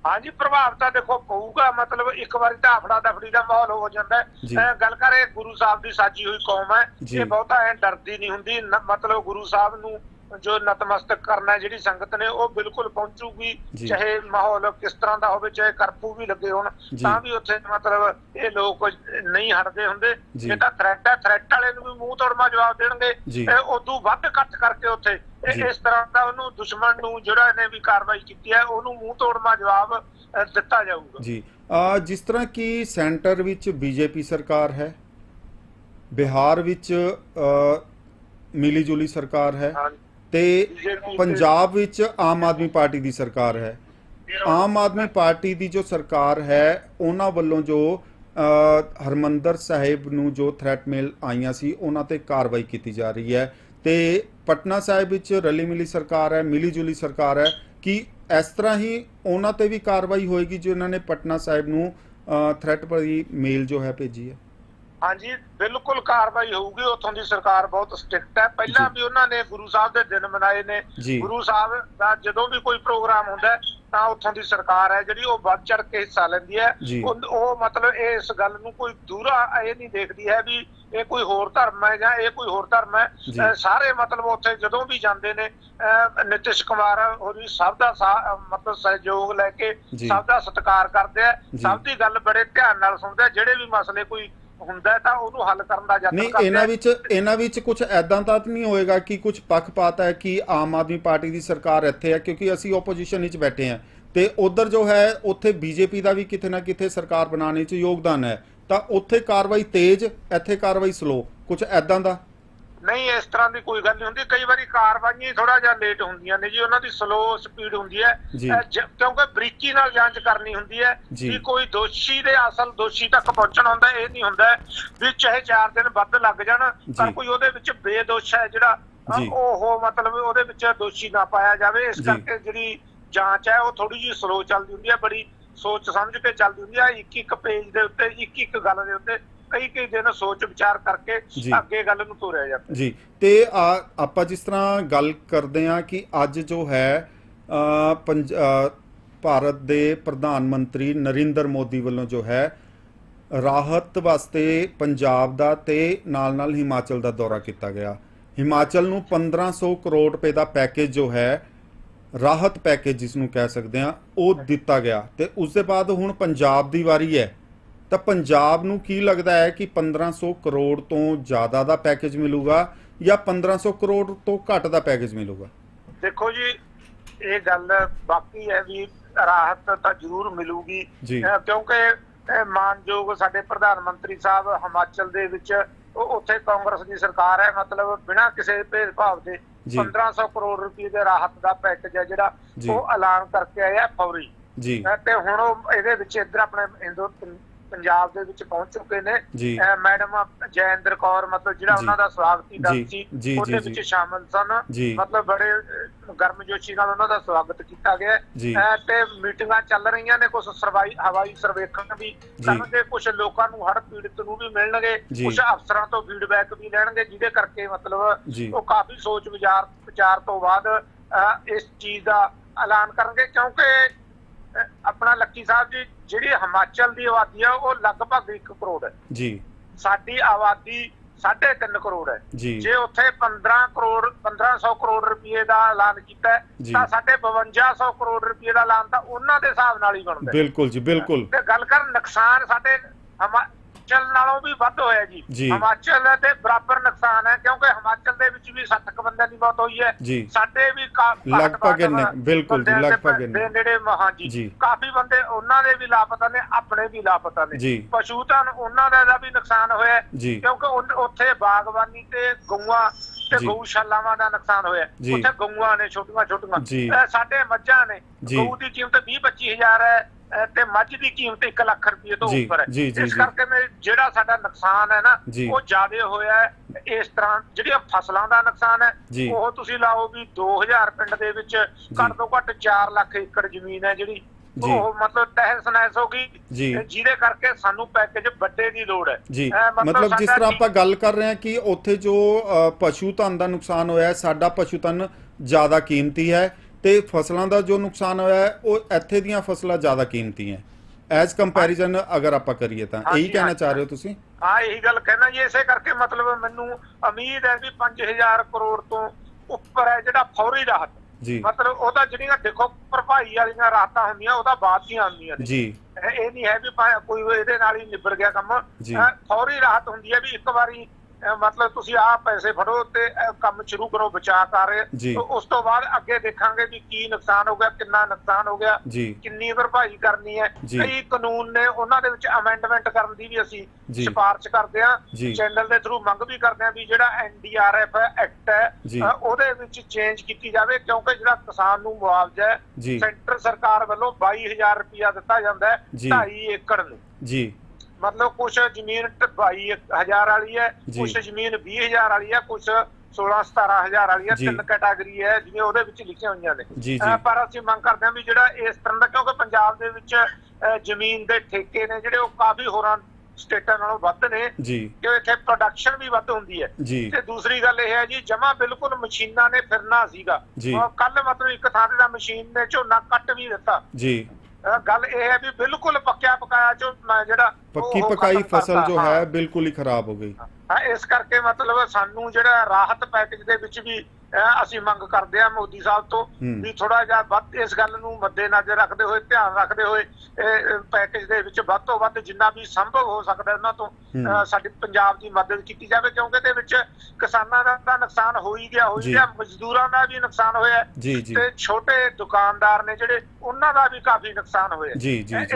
ਹਾਂਜੀ ਪ੍ਰਭਾਵ ਤਾਂ ਦੇਖੋ ਪਊਗਾ ਮਤਲਬ ਇੱਕ ਵਾਰੀ ਤਾਂ ਆਫੜਾ ਦਫੜੀ ਦਾ ਮਾਹੌਲ ਹੋ ਜਾਂਦਾ ਹੈ। ਗੱਲ ਕਰੇ ਗੁਰੂ ਸਾਹਿਬ ਦੀ ਸਾਜੀ ਹੋਈ ਕੌਮ ਹੈ। ਇਹ ਬਹੁਤਾ ਐ ਡਰਦੀ ਨਹੀਂ ਹੁੰਦੀ ਮਤਲਬ ਗੁਰੂ ਸਾਹਿਬ ਨੂੰ ਜੋ ਨਤਮਸਤਕ ਕਰਨਾ ਜਿਹੜੀ ਸੰਗਤ ਨੇ ਉਹ ਬਿਲਕੁਲ ਪਹੁੰਚੂਗੀ। ਚਾਹੇ ਮਾਹੌਲ ਕਿਸ ਤਰ੍ਹਾਂ ਦਾ ਹੋਵੇ ਚਾਹੇ ਕਰਫਿਊ ਵੀ ਲੱਗੇ ਹੋਣ। ਤਾਂ ਵੀ ਉੱਥੇ ਮਤਲਬ ਇਹ ਲੋਕ ਨਹੀਂ ਹਟਦੇ ਹੁੰਦੇ। ਇਹ ਤਾਂ ਥ੍ਰੈਟ ਹੈ ਥ੍ਰੈਟ ਵਾਲੇ ਨੂੰ ਵੀ ਮੂੰਹ ਤੋੜਮਾ ਜਵਾਬ ਦੇਣਗੇ। ਤੇ ਉਦੋਂ ਵੱਧ ਕੱਟ ਕਰਕੇ ਉੱਥੇ। ਇਸ ਤਰ੍ਹਾਂ ਦਾ ਉਹਨੂੰ ਦੁਸ਼ਮਣ ਨੂੰ ਜਿਹੜਾ ਇਹਨੇ ਵੀ ਕਾਰਵਾਈ ਕੀਤੀ ਹੈ ਉਹਨੂੰ ਮੂੰਹ ਤੋੜਮਾ ਜਵਾਬ ਦਿੱਤਾ ਜਾਊਗਾ ਜੀ ਅ, ਜਿਸ ਤਰ੍ਹਾਂ ਕਿ ਸੈਂਟਰ ਵਿੱਚ ਬੀਜੇਪੀ ਸਰਕਾਰ ਹੈ ਬਿਹਾਰ ਵਿੱਚ ਮਿਲੀ ਜੁਲੀ ਸਰਕਾਰ ਹੈ ਤੇ ਪੰਜਾਬ ਵਿੱਚ ਆਮ ਆਦਮੀ ਪਾਰਟੀ ਦੀ ਸਰਕਾਰ ਹੈ। ਆਮ ਆਦਮੀ ਪਾਰਟੀ ਦੀ ਜੋ ਸਰਕਾਰ ਹੈ ਉਹਨਾਂ ਵੱਲੋਂ ਜੋ ਅ, ਹਰਮੰਦਰ ਸਾਹਿਬ ਨੂੰ ਜੋ ਥ੍ਰੈਟ ਮੇਲ ਆਈਆਂ ਸੀ ਉਹਨਾਂ ਤੇ ਕਾਰਵਾਈ ਕੀਤੀ ਜਾ ਰਹੀ ਹੈ। ਤੇ ਪਟਨਾ ਸਾਹਿਬ ਵਿੱਚ ਰਲੀ ਮਿਲੀ ਸਰਕਾਰ ਹੈ ਮਿਲੀ ਜੁਲੀ ਸਰਕਾਰ ਹੈ ਕਿ ਇਸ ਤਰ੍ਹਾਂ ਹੀ ਉਹਨਾਂ ਤੇ ਵੀ ਕਾਰਵਾਈ ਹੋਏਗੀ ਜੋ ਇਹਨਾਂ ਨੇ ਪਟਨਾ ਸਾਹਿਬ ਨੂੰ ਥ੍ਰੈਟ ਭਰੀ ਮੇਲ ਜੋ ਹੈ ਭੇਜੀ ਹੈ? ਹਾਂਜੀ ਬਿਲਕੁਲ ਕਾਰਵਾਈ ਹੋਊਗੀ ਉੱਥੋਂ ਦੀ ਸਰਕਾਰ ਬਹੁਤ ਸਟ੍ਰਿਕਟ ਹੈ ਪਹਿਲਾਂ। ਵੀ ਉਹਨਾਂ ਨੇ ਗੁਰੂ ਸਾਹਿਬ ਦੇ ਦਿਨ ਮਨਾਏ ਨੇ। ਗੁਰੂ ਸਾਹਿਬ ਦਾ ਜਦੋਂ ਵੀ ਕੋਈ ਪ੍ਰੋਗਰਾਮ ਹੁੰਦਾ ਤਾਂ ਉੱਥੋਂ ਦੀ ਸਰਕਾਰ ਹੈ ਜਿਹੜੀ ਉਹ ਵੱਧ ਚੜ ਕੇ ਹਿੱਸਾ ਲੈਂਦੀ ਹੈ। ਉਹ ਮਤਲਬ ਇਹ ਇਸ ਗੱਲ ਨੂੰ ਕੋਈ ਦੂਰਾ ਇਹ ਨਹੀਂ ਦੇਖਦੀ ਹੈ ਵੀ ਇਹ ਕੋਈ ਹੋਰ ਧਰਮ ਹੈ ਜਾਂ ਇਹ ਕੋਈ ਹੋਰ ਧਰਮ ਹੈ ਸਾਰੇ ਮਤਲਬ ਉੱਥੇ ਜਦੋਂ ਵੀ ਜਾਂਦੇ ਨੇ ਨਿਤਿਸ਼ ਕੁਮਾਰ ਹੋਰੀ ਸਭ ਦਾ ਮਤਲਬ ਸਹਿਯੋਗ ਲੈ ਕੇ। ਸਭ ਦਾ ਸਤਿਕਾਰ ਕਰਦੇ ਆ। ਸਭ ਦੀ ਗੱਲ ਬੜੇ ਧਿਆਨ ਨਾਲ ਸੁਣਦੇ ਆ ਜਿਹੜੇ ਵੀ ਮਸਲੇ ਕੋਈ ਹੁੰਦਾ ਤਾਂ ਉਹਨੂੰ ਹੱਲ ਕਰਨ ਦਾ ਯਤਨ ਨਹੀਂ ਇਹਨਾਂ। ਵਿੱਚ ਇਹਨਾਂ ਵਿੱਚ ਕੁਝ ਐਦਾਂ ਤਾਂ ਨਹੀਂ ਹੋਏਗਾ ਕਿ ਕੁਝ ਪੱਖਪਾਤ ਹੈ ਕਿ ਆਮ ਆਦਮੀ ਪਾਰਟੀ ਦੀ ਸਰਕਾਰ ਇੱਥੇ ਹੈ ਕਿਉਂਕਿ ਅਸੀਂ ਆਪੋਜੀਸ਼ਨ ਵਿੱਚ ਬੈਠੇ ਹਾਂ। ਤੇ ਉਧਰ ਜੋ ਹੈ ਉੱਥੇ ਬੀਜੇਪੀ ਦਾ ਵੀ ਕਿਤੇ ਨਾ ਕਿਤੇ ਸਰਕਾਰ ਬਣਾਉਣ 'ਚ ਯੋਗਦਾਨ ਹੈ। ਤਾਂ ਉੱਥੇ ਕਾਰਵਾਈ ਤੇਜ਼ ਇੱਥੇ ਕਾਰਵਾਈ ਸਲੋ ਕੁਝ ਐਦਾਂ ਦਾ? ਨਹੀਂ ਇਸ ਤਰ੍ਹਾਂ ਦੀ ਕੋਈ ਗੱਲ ਨਹੀਂ ਹੁੰਦੀ ਕਈ ਵਾਰੀ ਕਾਰਵਾਈਆਂ ਥੋੜਾ ਜਿਹਾ ਲੇਟ ਹੁੰਦੀਆਂ ਨੇ ਜੀ ਉਹਨਾਂ ਦੀ ਸਲੋ ਸਪੀਡ ਹੁੰਦੀ ਹੈ ਕਿਉਂਕਿ ਬਰੀਕੀ ਨਾਲ ਜਾਂਚ ਕਰਨੀ ਹੁੰਦੀ ਹੈ। ਕਿ ਕੋਈ ਦੋਸ਼ੀ ਦੇ ਅਸਲ ਦੋਸ਼ੀ ਤੱਕ ਪਹੁੰਚਣ ਹੁੰਦਾ ਇਹ ਨਹੀਂ ਹੁੰਦਾ ਵੀ ਚਾਹੇ 4 ਦਿਨ ਵੱਧ ਲੱਗ ਜਾਣ ਪਰ। ਕੋਈ ਉਹਦੇ ਵਿੱਚ ਬੇਦੋਸ਼ ਹੈ ਜਿਹੜਾ। ਉਹ ਮਤਲਬ ਉਹਦੇ ਵਿੱਚ ਦੋਸ਼ੀ ਨਾ ਪਾਇਆ ਜਾਵੇ ਇਸ। ਕਰਕੇ ਜਿਹੜੀ ਜਾਂਚ ਹੈ ਉਹ ਥੋੜੀ ਜਿਹੀ ਸਲੋ ਚੱਲਦੀ ਹੁੰਦੀ ਹੈ ਬੜੀ ਸੋਚ ਸਮਝ ਕੇ ਚੱਲਦੀ ਹੁੰਦੀ ਹੈ ਇੱਕ ਇੱਕ ਪੇਜ ਦੇ ਉੱਤੇ ਇੱਕ ਇੱਕ ਗੱਲ ਦੇ ਉੱਤੇ ਕਈ ਕਈ ਦਿਨ ਸੋਚ ਵਿਚਾਰ ਕਰਕੇ। ਅੱਗੇ ਗੱਲ ਨੂੰ ਤੋਰਿਆ ਜਾਂਦਾ। ਜੀ ਤੇ ਆ- ਆਪਾਂ ਜਿਸ ਤਰ੍ਹਾਂ ਗੱਲ ਕਰਦੇ ਹਾਂ ਕਿ ਅੱਜ ਜੋ ਹੈ ਭਾਰਤ ਦੇ ਪ੍ਰਧਾਨ ਮੰਤਰੀ ਨਰਿੰਦਰ ਮੋਦੀ ਵੱਲੋਂ ਜੋ ਹੈ ਰਾਹਤ ਵਾਸਤੇ ਪੰਜਾਬ ਦਾ ਤੇ ਨਾਲ-ਨਾਲ ਹਿਮਾਚਲ ਦਾ ਦੌਰਾ ਕੀਤਾ ਗਿਆ। ਹਿਮਾਚਲ ਨੂੰ 1500 ਕਰੋੜ ਰੁਪਏ ਦਾ ਪੈਕੇਜ ਜੋ ਹੈ ਰਾਹਤ ਪੈਕੇਜ ਜਿਸ ਨੂੰ ਕਹਿ ਸਕਦੇ ਹਾਂ ਉਹ ਦਿੱਤਾ ਗਿਆ। ਤੇ ਉਸ ਦੇ ਬਾਅਦ ਹੁਣ ਪੰਜਾਬ ਦੀ ਵਾਰੀ ਹੈ। ਤਾਂ ਪੰਜਾਬ ਨੂੰ ਕੀ ਲੱਗਦਾ ਹੈ ਕਿ 1500 ਕਰੋੜ ਤੋਂ ਜ਼ਿਆਦਾ ਦਾ ਪੈਕੇਜ ਮਿਲੂਗਾ ਜਾਂ 1500 ਕਰੋੜ ਤੋਂ ਘੱਟ ਦਾ ਪੈਕੇਜ ਮਿਲੂਗਾ? ਦੇਖੋ ਜੀ ਇਹ ਗੱਲ ਬਾਕੀ ਹੈ ਵੀ ਰਾਹਤ ਤਾਂ ਜ਼ਰੂਰ ਮਿਲੂਗੀ। ਕਿਉਂਕਿ ਮਾਨਯੋਗ ਸਾਡੇ ਪ੍ਰਧਾਨ ਮੰਤਰੀ ਸਾਹਿਬ ਹਿਮਾਚਲ ਦੇ ਵਿੱਚ ਉੱਥੇ ਕਾਂਗਰਸ ਦੀ ਸਰਕਾਰ ਹੈ ਮਤਲਬ ਬਿਨਾਂ ਕਿਸੇ ਭੇਦਭਾਵ ਦੇ ਜੀ। 1500 ਕਰੋੜ ਰੁਪਏ ਦੇ ਰਾਹਤ ਦਾ ਪੈਕੇਜ ਹੈ ਜਿਹੜਾ। ਉਹ ਐਲਾਨ ਕਰਕੇ ਆਇਆ ਫੌਰੀ। ਜੀ। ਤੇ ਹੁਣ ਉਹ ਇਹਦੇ ਵਿੱਚ ਇੱਧਰ ਆਪਣੇ ਹਿੰਦੂ ਪੰਜਾਬ ਦੇ ਵਿੱਚ ਪਹੁੰਚ ਚੁੱਕੇ ਨੇ ਮੈਡਮ ਜੈਂਦਰ ਕੌਰ ਮਤਲਬ ਜਿਹੜਾ। ਉਹਨਾਂ ਦਾ ਸਵਾਗਤੀ ਦਲ ਸੀ ਉਹਦੇ ਵਿੱਚ। ਸ਼ਾਮਲ ਸਨ। ਮਤਲਬ ਬੜੇ ਗਰਮਜੋਸ਼ੀ ਨਾਲ ਉਹਨਾਂ ਦਾ ਸਵਾਗਤ ਕੀਤਾ ਗਿਆ ਤੇ ਮੀਟਿੰਗਾਂ ਚੱਲ ਰਹੀਆਂ ਨੇ ਕੁਝ ਸਰਵਾਈ ਹਵਾਈ ਸਰਵੇਖਣ ਵੀ ਕਰਨਗੇ ਕੁਝ ਲੋਕਾਂ ਨੂੰ ਹੜ ਪੀੜਤ ਨੂੰ ਵੀ ਮਿਲਣਗੇ। ਕੁਝ ਅਫਸਰਾਂ ਤੋਂ ਫੀਡਬੈਕ ਵੀ ਲੈਣਗੇ ਜਿਹਦੇ ਕਰਕੇ ਮਤਲਬ। ਉਹ ਕਾਫੀ ਸੋਚ ਵਿਚਾਰ ਵਿਚਾਰ ਤੋਂ ਬਾਅਦ ਇਸ ਚੀਜ਼ ਦਾ ਐਲਾਨ ਕਰਨਗੇ ਕਿਉਂਕਿ ਆਪਣਾ ਲੱਕੀ ਸਾਹਿਬ ਜੀ ਜਿਹੜੀ ਹਿਮਾਚਲ ਦੀ ਆਬਾਦੀ ਆ ਉਹ ਲਗਭਗ 1 ਕਰੋੜ ਹੈ ਜੀ ਸਾਡੀ ਆਬਾਦੀ 3.5 ਕਰੋੜ ਹੈ ਜੀ। ਉੱਥੇ 15 ਕਰੋੜ 1500 ਕਰੋੜ ਰੁਪਏ ਦਾ ਐਲਾਨ ਕੀਤਾ। ਤਾਂ ਸਾਡੇ 5200 ਕਰੋੜ ਰੁਪਏ ਦਾ ਐਲਾਨ ਤਾਂ ਉਹਨਾਂ ਦੇ ਹਿਸਾਬ ਨਾਲ ਹੀ ਬਣਦਾ। ਬਿਲਕੁਲ ਜੀ ਬਿਲਕੁਲ ਤੇ ਗੱਲ ਕਰ ਨੁਕਸਾਨ ਸਾਡੇ ਹਿਮਾਚਲ ਨਾਲੋਂ ਵੀ ਵੱਧ ਹੋਇਆ ਜੀ। ਹਿਮਾਚਲ ਤੇ ਬਰਾਬਰ ਨੁਕਸਾਨ ਹੈ ਕਿਉਂਕਿ ਹਿਮਾਚਲ ਦੇ ਵਿੱਚ ਵੀ 60 ਕੁ ਬੰਦਿਆਂ ਦੀ ਮੌਤ ਹੋਈ ਹੈ। ਸਾਡੇ ਵੀ ਲਗਭਗ ਇੰਨੇ, ਬਿਲਕੁਲ ਜੀ, ਲਗਭਗ ਇੰਨੇ। ਨੇੜੇ ਹਾਂਜੀ ਜੀ। ਕਾਫੀ ਬੰਦੇ ਉਹਨਾਂ ਦੇ ਵੀ ਲਾਪਤਾ ਨੇ ਆਪਣੇ ਵੀ ਲਾਪਤਾ ਨੇ। ਪਸ਼ੂ ਧਨ ਉਹਨਾਂ ਦਾ ਵੀ ਨੁਕਸਾਨ ਹੋਇਆ। ਕਿਉਂਕਿ ਉੱਥੇ ਬਾਗਬਾਨੀ ਤੇ ਗਊਆਂ ਤੇ। ਗਊਸ਼ਾਲਾਵਾਂ ਦਾ ਨੁਕਸਾਨ ਹੋਇਆ। ਉੱਥੇ ਗਊਆਂ ਨੇ ਛੋਟੀਆਂ ਛੋਟੀਆਂ ਸਾਡੇ ਮੱਝਾਂ ਨੇ। ਗਊ ਦੀ ਕੀਮਤ 20 25000 ਹੈ ਤੇ ਮੱਝ ਦੀ ਕੀਮਤ 1 ਲੱਖ ਰੁਪਏ ਤੋਂ ਉੱਪਰ ਹੈ ਇਸ। ਕਰਕੇ ਮੈਂ ਜਿਹੜਾ ਸਾਡਾ ਨੁਕਸਾਨ ਹੈ ਨਾ। ਉਹ ਜ਼ਿਆਦਾ ਹੋਇਆ ਹੈ ਇਸ ਤਰ੍ਹਾਂ ਜਿਹੜੀਆਂ ਫਸਲਾਂ ਦਾ ਨੁਕਸਾਨ ਹੈ। ਉਹ ਤੁਸੀਂ ਲਾਓ ਵੀ 2000 ਪਿੰਡ ਦੇ ਵਿੱਚ ਘੱਟ ਤੋਂ ਘੱਟ 4 ਲੱਖ ਏਕੜ ਜ਼ਮੀਨ ਹੈ ਜਿਹੜੀ। ਉਹ ਮਤਲਬ ਤਹਿਸ ਨਹਿਸ ਹੋ ਗਈ ਜਿਹਦੇ ਕਰਕੇ ਸਾਨੂੰ ਪੈਕੇਜ ਵੱਡੇ ਦੀ ਲੋੜ ਹੈ ਮਤਲਬ ਜਿਸ ਤਰ੍ਹਾਂ ਆਪਾਂ ਗੱਲ ਕਰ ਰਹੇ ਹਾਂ ਕਿ ਉੱਥੇ ਜੋ ਪਸ਼ੂ ਧਨ ਦਾ ਨੁਕਸਾਨ ਹੋਇਆ ਸਾਡਾ ਪਸ਼ੂ ਧਨ ਜ਼ਿਆਦਾ ਕੀਮਤੀ ਹੈ ਤੇ ਫਸਲਾਂ ਦਾ ਜੋ ਨੁਕਸਾਨ ਹੋਇਆ ਹੈ ਉਹ ਇੱਥੇ ਦੀਆਂ ਫਸਲਾਂ ਜ਼ਿਆਦਾ ਕੀਮਤੀ ਹੈ। ਐਜ਼ ਕੰਪੈਰੀਜ਼ਨ ਅਗਰ ਆਪਾਂ ਕਰੀਏ ਤਾਂ ਇਹੀ ਕਹਿਣਾ। ਚਾਹ ਰਹੇ ਹੋ ਤੁਸੀਂ? ਹਾਂ ਇਹੀ ਗੱਲ ਕਹਿਣਾ ਜੀ ਇਸੇ ਕਰਕੇ ਮਤਲਬ ਮੈਨੂੰ ਉਮੀਦ ਹੈ ਵੀ 5000 ਕਰੋੜ ਤੋਂ ਉੱਪਰ ਹੈ ਜਿਹੜਾ ਫੌਰੀ ਰਾਹਤ। ਜੀ। ਮਤਲਬ ਉਹਦਾ ਜਿਹੜੀਆਂ ਦੇਖੋ ਭਰਪਾਈ ਵਾਲੀਆਂ ਰਾਹਤਾਂ ਹੁੰਦੀਆਂ ਉਹਦਾ ਬਾਅਦ ਦੀਆਂ ਆਉਂਦੀਆਂ ਨੇ। ਜੀ। ਇਹ ਨਹੀਂ ਹੈ ਵੀ ਕੋਈ ਇਹਦੇ ਨਾਲ ਹੀ ਨਿਬੜ ਗਿਆ ਕੰਮ। ਫੌਰੀ ਰਾਹਤ ਹੁੰਦੀ ਹੈ ਵੀ ਇੱਕ ਵਾਰੀ ਮਤਲਬ ਤੁਸੀਂ ਆਹ ਪੈਸੇ ਫੜੋ ਤੇ ਕੰਮ ਸ਼ੁਰੂ ਕਰੋ ਬਚਾ ਕਰ ਉਸ ਤੋਂ ਬਾਅਦ ਅੱਗੇ ਦੇਖਾਂਗੇ ਵੀ ਕੀ ਨੁਕਸਾਨ ਹੋ ਗਿਆ ਕਿੰਨਾ ਨੁਕਸਾਨ ਹੋ ਗਿਆ ਕਿੰਨੀ ਭਰਪਾਈ ਕਰਨੀ ਹੈ। ਕਈ ਕਾਨੂੰਨ ਨੇ ਉਹਨਾਂ ਦੇ ਵਿੱਚ ਅਮੈਂਡਮੈਂਟ ਕਰਨ ਦੀ ਵੀ ਅਸੀਂ। ਸਿਫਾਰਿਸ਼ ਕਰਦੇ ਹਾਂ ਜੀ। ਚੈਨਲ ਦੇ ਥਰੂ ਮੰਗ ਵੀ ਕਰਦੇ ਹਾਂ ਵੀ ਜਿਹੜਾ ਐਨਡੀਆਰਐਫ ਐਕਟ ਹੈ ਉਹਦੇ ਵਿੱਚ ਚੇਂਜ ਕੀਤੀ ਜਾਵੇ ਕਿਉਂਕਿ ਜਿਹੜਾ ਕਿਸਾਨ ਨੂੰ ਮੁਆਵਜ਼ਾ ਹੈ। ਸੈਂਟਰ ਸਰਕਾਰ ਵੱਲੋਂ 22000 ਰੁਪਇਆ ਦਿੱਤਾ ਜਾਂਦਾ ਹੈ ਜੀ। 2.5 ਏਕੜ ਨੂੰ ਜੀ ਮਤਲਬ ਕੁਝ ਜ਼ਮੀਨ 22000 ਵਾਲੀ ਹੈ। ਕੁਝ ਜ਼ਮੀਨ 20000 ਵਾਲੀ ਹੈ ਕੁਝ 16 17000 ਵਾਲੀ ਹੈ ਜੀ। ਤਿੰਨ ਕੈਟਾਗਰੀ ਹੈ ਜਿਵੇਂ ਉਹਦੇ ਵਿੱਚ ਲਿਖੀਆਂ ਹੋਈਆਂ ਨੇ। ਪਰ ਅਸੀਂ ਮੰਗ ਕਰਦੇ ਹਾਂ ਵੀ ਜਿਹੜਾ ਇਸ ਤਰ੍ਹਾਂ ਦਾ ਕਿਉਂਕਿ ਪੰਜਾਬ ਦੇ ਵਿੱਚ ਜ਼ਮੀਨ ਦੇ ਠੇਕੇ ਨੇ ਜਿਹੜੇ ਉਹ ਕਾਫੀ ਹੋਰਾਂ ਸਟੇਟਾਂ ਨਾਲੋਂ ਵੱਧ ਨੇ। ਕਿ ਇੱਥੇ ਪ੍ਰੋਡਕਸ਼ਨ ਵੀ ਵੱਧ ਹੁੰਦੀ ਹੈ। ਤੇ ਦੂਸਰੀ ਗੱਲ ਇਹ ਹੈ ਜੀ ਜਮਾ ਬਿਲਕੁਲ ਮਸ਼ੀਨਾਂ ਨੇ ਫਿਰਨਾ ਸੀਗਾ। ਕੱਲ ਮਤਲਬ ਇੱਕ ਥਾਂ ਤੇ ਤਾਂ ਮਸ਼ੀਨ ਨੇ ਝੋਨਾ ਕੱਟ ਵੀ ਦਿੱਤਾ। ਗੱਲ ਇਹ ਹੈ ਵੀ ਬਿਲਕੁਲ ਪੱਕਿਆ ਪਕਾਇਆ ਝੋਨਾ ਜਿਹੜਾ ਪੱਕੀ ਪਕਾਈ ਫਸਲ ਜੋ ਹਾਂ। ਬਿਲਕੁਲ ਹੀ ਖਰਾਬ ਹੋ ਗਈ ਹਾਂ ਇਸ ਕਰਕੇ ਮਤਲਬ ਸਾਨੂੰ ਜਿਹੜਾ ਰਾਹਤ ਪੈਕੇਜ ਦੇ ਵਿੱਚ ਵੀ ਅਸੀਂ ਮੰਗ ਕਰਦੇ ਹਾਂ ਮੋਦੀ ਸਾਹਿਬ ਤੋਂ। ਵੀ ਥੋੜਾ ਜਿਹਾ ਵੱਧ ਇਸ ਗੱਲ ਨੂੰ ਮੱਦੇਨਜ਼ਰ ਰੱਖਦੇ ਹੋਏ ਧਿਆਨ ਰੱਖਦੇ ਹੋਏ ਇਹ ਪੈਕੇਜ ਦੇ ਵਿੱਚ ਵੱਧ ਤੋਂ ਵੱਧ ਜਿੰਨਾ ਵੀ ਸੰਭਵ ਹੋ ਸਕਦਾ ਉਹਨਾਂ ਤੋਂ ਸਾਡੀ ਪੰਜਾਬ ਦੀ ਮਦਦ ਕੀਤੀ ਜਾਵੇ ਕਿਉਂਕਿ ਇਹਦੇ ਵਿੱਚ ਕਿਸਾਨਾਂ ਦਾ ਤਾਂ ਨੁਕਸਾਨ ਹੋ ਹੀ ਗਿਆ ਹੋ ਗਿਆ ਮਜ਼ਦੂਰਾਂ ਦਾ ਵੀ ਨੁਕਸਾਨ ਹੋਇਆ ਤੇ ਛੋਟੇ ਦੁਕਾਨਦਾਰ ਨੇ ਜਿਹੜੇ ਉਹਨਾਂ ਦਾ ਵੀ ਕਾਫੀ ਨੁਕਸਾਨ ਹੋਇਆ।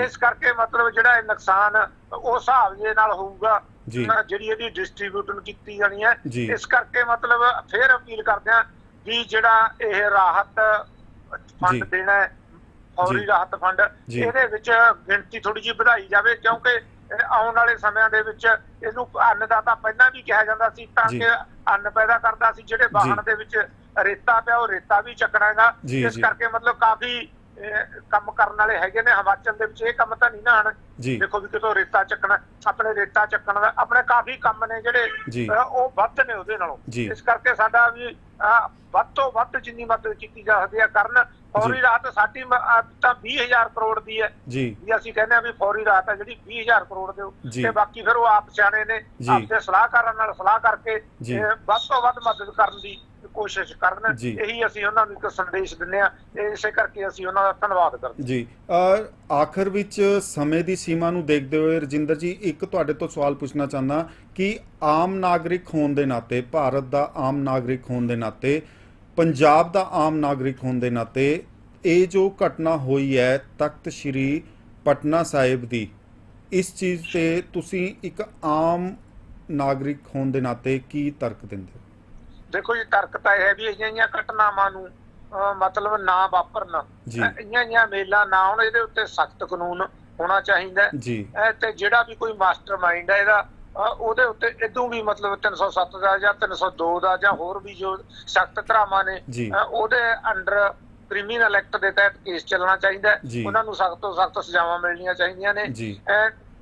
ਇਸ ਕਰਕੇ ਮਤਲਬ ਜਿਹੜਾ ਇਹ ਨੁਕਸਾਨ ਉਸ ਹਿਸਾਬ ਦੇ ਨਾਲ ਹੋਊਗਾ ਜਿਹੜੀ ਇਹਦੀ ਡਿਸਟ੍ਰੀਬਿਊਸ਼ਨ ਕੀਤੀ ਜਾਣੀ ਹੈ। ਇਸ ਕਰਕੇ ਮਤਲਬ ਫੇਰ ਅਪੀਲ ਕਰਦੇ ਹਾਂ ਵੀ ਜਿਹੜਾ ਇਹ ਰਾਹਤ। ਫੰਡ ਦੇਣਾ ਹੈ ਫੌਰੀ। ਰਾਹਤ ਫੰਡ। ਇਹਦੇ ਵਿੱਚ ਗਿਣਤੀ ਥੋੜੀ ਜਿਹੀ ਵਧਾਈ ਜਾਵੇ ਕਿਉਂਕਿ ਆਉਣ ਵਾਲੇ ਸਮਿਆਂ ਦੇ ਵਿੱਚ ਇਹਨੂੰ ਅੰਨਦਾਤਾ ਪਹਿਲਾਂ ਵੀ ਕਿਹਾ ਜਾਂਦਾ ਸੀ ਤਾਂ। ਕਿ ਅੰਨ ਪੈਦਾ ਕਰਦਾ ਸੀ ਜਿਹੜੇ ਵਾਹਨ ਦੇ ਵਿੱਚ ਰੇਤਾ ਪਿਆ ਉਹ ਰੇਤਾ ਵੀ ਚੱਕਣਾ ਜੀ, ਇਸ। ਕਰਕੇ ਮਤਲਬ ਕਾਫੀ ਕੰਮ ਕਰਨ ਵਾਲੇ ਹੈਗੇ ਨੇ ਹਿਮਾਚਲ ਦੇ ਵਿੱਚ ਇਹ ਕੰਮ ਤਾਂ ਨਹੀਂ ਨਾ ਹਨ। ਦੇਖੋ ਵੀ ਕਿਤੋਂ ਰੇਤਾ ਚੱਕਣਾ ਆਪਣੇ ਰੇਤਾ ਚੱਕਣ ਦਾ ਆਪਣੇ ਕਾਫੀ ਕੰਮ ਨੇ। ਜਿਹੜੇ ਉਹ ਵੱਧ ਨੇ ਉਹਦੇ ਨਾਲੋਂ। ਇਸ ਕਰਕੇ ਸਾਡਾ ਵੀ ਵੱਧ ਤੋਂ ਵੱਧ ਜਿੰਨੀ ਮਦਦ ਕੀਤੀ ਜਾ ਸਕਦੀ ਹੈ ਕਰਨ ਫੌਰੀ ਜੀ। ਰਾਹਤ ਸਾਡੀ ਤਾਂ 20000 ਕਰੋੜ ਦੀ ਹੈ ਜੀ ਵੀ ਅਸੀਂ ਕਹਿੰਦੇ ਆ ਵੀ ਫੌਰੀ ਰਾਹਤ ਹੈ ਜਿਹੜੀ 20000 ਕਰੋੜ ਜੀ। ਤੇ ਬਾਕੀ ਫਿਰ ਉਹ ਆਪ ਸਿਆਣੇ ਨੇ। ਆਪਦੇ ਸਲਾਹਕਾਰਾਂ ਨਾਲ ਸਲਾਹ ਕਰਕੇ ਵੱਧ ਤੋਂ ਵੱਧ ਮਦਦ ਕਰਨ ਦੀ ਕੋਸ਼ਿਸ਼ ਕਰਨ। ਇਹੀ ਅਸੀਂ ਉਹਨਾਂ ਨੂੰ ਇੱਕ ਸੰਦੇਸ਼ ਦਿੰਦੇ ਆ ਇਸੇ ਕਰਕੇ ਅਸੀਂ ਉਹਨਾਂ ਦਾ ਧੰਨਵਾਦ ਕਰਦੇ। ਜੀ ਆਖਰ ਵਿੱਚ ਸਮੇਂ ਦੀ ਸੀਮਾ ਨੂੰ ਦੇਖਦੇ ਹੋਏ ਰਜਿੰਦਰ ਜੀ ਇੱਕ ਤੁਹਾਡੇ ਤੋਂ ਸਵਾਲ ਪੁੱਛਣਾ ਚਾਹੁੰਦਾ ਕਿ ਆਮ ਨਾਗਰਿਕ ਹੋਣ ਦੇ ਨਾਤੇ ਭਾਰਤ ਦਾ ਆਮ ਨਾਗਰਿਕ ਹੋਣ ਦੇ ਨਾਤੇ ਪੰਜਾਬ ਦਾ ਆਮ ਨਾਗਰਿਕ ਹੋਣ ਦੇ ਨਾਤੇ ਇਹ ਜੋ ਘਟਨਾ ਹੋਈ ਹੈ ਤਖਤ ਸ੍ਰੀ ਪਟਨਾ ਸਾਹਿਬ ਦੀ ਇਸ ਚੀਜ਼ ਤੇ ਤੁਸੀਂ ਇੱਕ ਆਮ ਨਾਗਰਿਕ ਹੋਣ ਦੇ ਨਾਤੇ ਕੀ ਤਰਕ ਦਿੰਦੇ ਹੋ ਦੇਖੋ ਜੀ ਤਰਕ ਤਾਂ ਇਹ ਹੈ ਵੀ ਜਿਹੀਆਂ ਘਟਨਾਵਾਂ ਨੂੰ ਮਤਲਬ ਨਾ ਵਾਪਰਨ ਜੀ। ਅਹ, ਇਹੀਆਂ ਜਿਹੀਆਂ ਮੇਲਾ ਨਾ ਹੋਣ ਇਹਦੇ ਉੱਤੇ ਸਖਤ ਕਾਨੂੰਨ ਹੋਣਾ ਚਾਹੀਦਾ ਹੈ। ਤੇ ਜਿਹੜਾ ਵੀ ਕੋਈ ਮਾਸਟਰ ਮਾਈਂਡ ਹੈ ਇਹਦਾ ਉਹਦੇ ਉੱਤੇ ਇਦੋਂ ਵੀ ਮਤਲਬ 307 ਦਾ ਜਾਂ 302 ਦਾ ਜਾਂ ਹੋਰ ਵੀ ਜੋ ਸਖਤ ਧਾਰਾਵਾਂ ਨੇ ਉਹਦੇ ਅੰਡਰ ਕ੍ਰਿਮੀਨਲ ਐਕਟ ਦੇ ਤਹਿਤ ਕੇਸ ਚੱਲਣਾ ਚਾਹੀਦਾ। ਉਹਨਾਂ ਨੂੰ ਸਖਤ ਤੋਂ ਸਖਤ ਸਜ਼ਾਵਾਂ ਮਿਲਣੀਆਂ ਚਾਹੀਦੀਆਂ ਨੇ